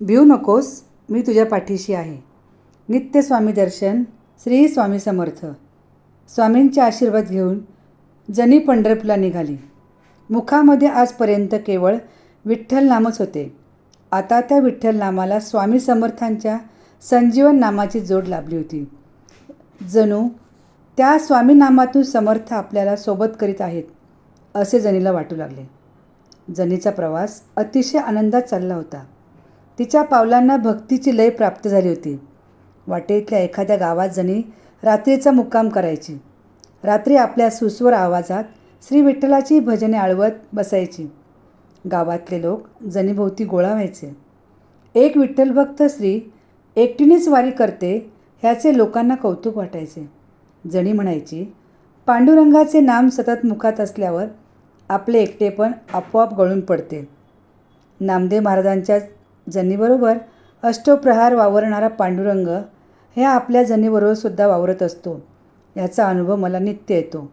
भिऊ नकोस मी तुझ्या पाठीशी आहे. नित्य स्वामी दर्शन श्री स्वामी समर्थ. स्वामींचे आशीर्वाद घेऊन जनी पंढरपूरला निघाली. मुखामध्ये आजपर्यंत केवळ विठ्ठल नामच होते. आता त्या विठ्ठल नामाला स्वामी समर्थांच्या संजीवन नामाची जोड लाभली होती. जणू त्या स्वामी नामातून समर्थ आपल्याला सोबत करीत आहेत असे जनीला वाटू लागले. जनीचा प्रवास अतिशय आनंदात चालला होता. तिच्या पावलांना भक्तीची लय प्राप्त झाली होती. वाटेतल्या एखाद्या गावात जणी रात्रीचा मुक्काम करायची. रात्री आपल्या सुस्वर आवाजात श्री विठ्ठलाची भजने आळवत बसायची. गावातले लोक जणीभोवती गोळा व्हायचे. एक विठ्ठलभक्त स्त्री एकटीनेच वारी करते ह्याचे लोकांना कौतुक वाटायचे. जणी म्हणायची पांडुरंगाचे नाम सतत मुखात असल्यावर आपले एकटेपण आपोआप गळून पडते. नामदेव महाराजांच्या जनीबरोबर अष्टप्रहार वावरणारा पांडुरंग हे आपल्या जनीबरोबर सुद्धा वावरत असतो. याचा अनुभव मला नित्य येतो.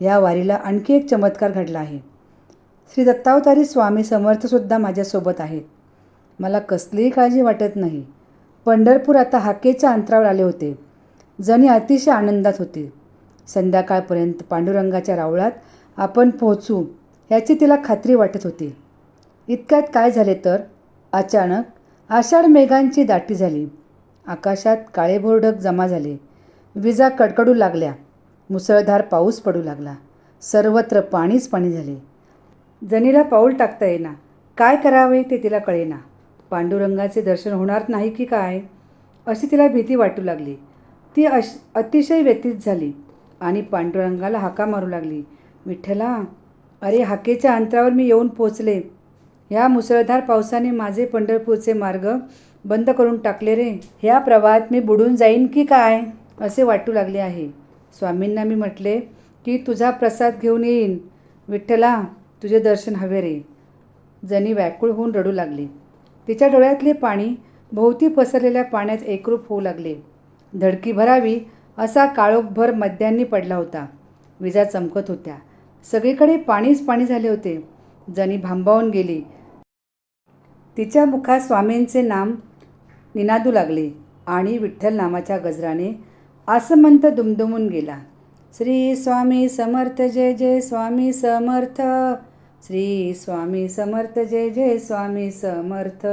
या वारीला आणखी एक चमत्कार घडला आहे. श्री दत्तावतारी स्वामी समर्थसुद्धा माझ्यासोबत आहेत. मला कसलीही काळजी वाटत नाही. पंढरपूर आता हाकेच्या अंतरावर आले होते. जणी अतिशय आनंदात होते. संध्याकाळपर्यंत पांडुरंगाच्या रावळात आपण पोहोचू याची तिला खात्री वाटत होती. इतक्यात काय झाले तर अचानक आषाढ मेघांची दाटी झाली. आकाशात काळेभोर ढग जमा झाले. विजा कडकडू लागल्या. मुसळधार पाऊस पडू लागला. सर्वत्र पाणीच पाणी झाले. जनीला पाऊल टाकता येईना. काय करावे ते तिला कळेना. पांडुरंगाचे दर्शन होणार नाही की काय? अशी तिला भीती वाटू लागली. ती अश अतिशय व्यतीत झाली आणि पांडुरंगाला हाका मारू लागली. विठ्ठला अरे हाकेच्या अंतरावर मी येऊन पोचले. ह्या मुसळधार पावसाने माझे पंढरपूरचे मार्ग बंद करून टाकले रे. ह्या प्रवाहात मी बुडून जाईन की काय? असे वाटू लागले आहे. स्वामींना मी म्हटले की तुझा प्रसाद घेऊन येईन. विठ्ठला तुझे दर्शन हवे रे. जणी व्याकुळ होऊन रडू लागली. तिच्या डोळ्यातले पाणी भोवती पसरलेल्या पाण्यात एकरूप होऊ लागले. धडकी भरावी असा काळोखभर मध्यांनी पडला होता. विजा चमकत होत्या. सगळीकडे पाणीच पाणी झाले होते. जणी भांबावून गेली. तिच्या मुखात स्वामींचे नाम निनादू लागले आणि विठ्ठल नामाच्या गजराने आसमंत दुमदुमून गेला. श्री स्वामी समर्थ जय जय स्वामी समर्थ. श्री स्वामी समर्थ जय जय स्वामी समर्थ.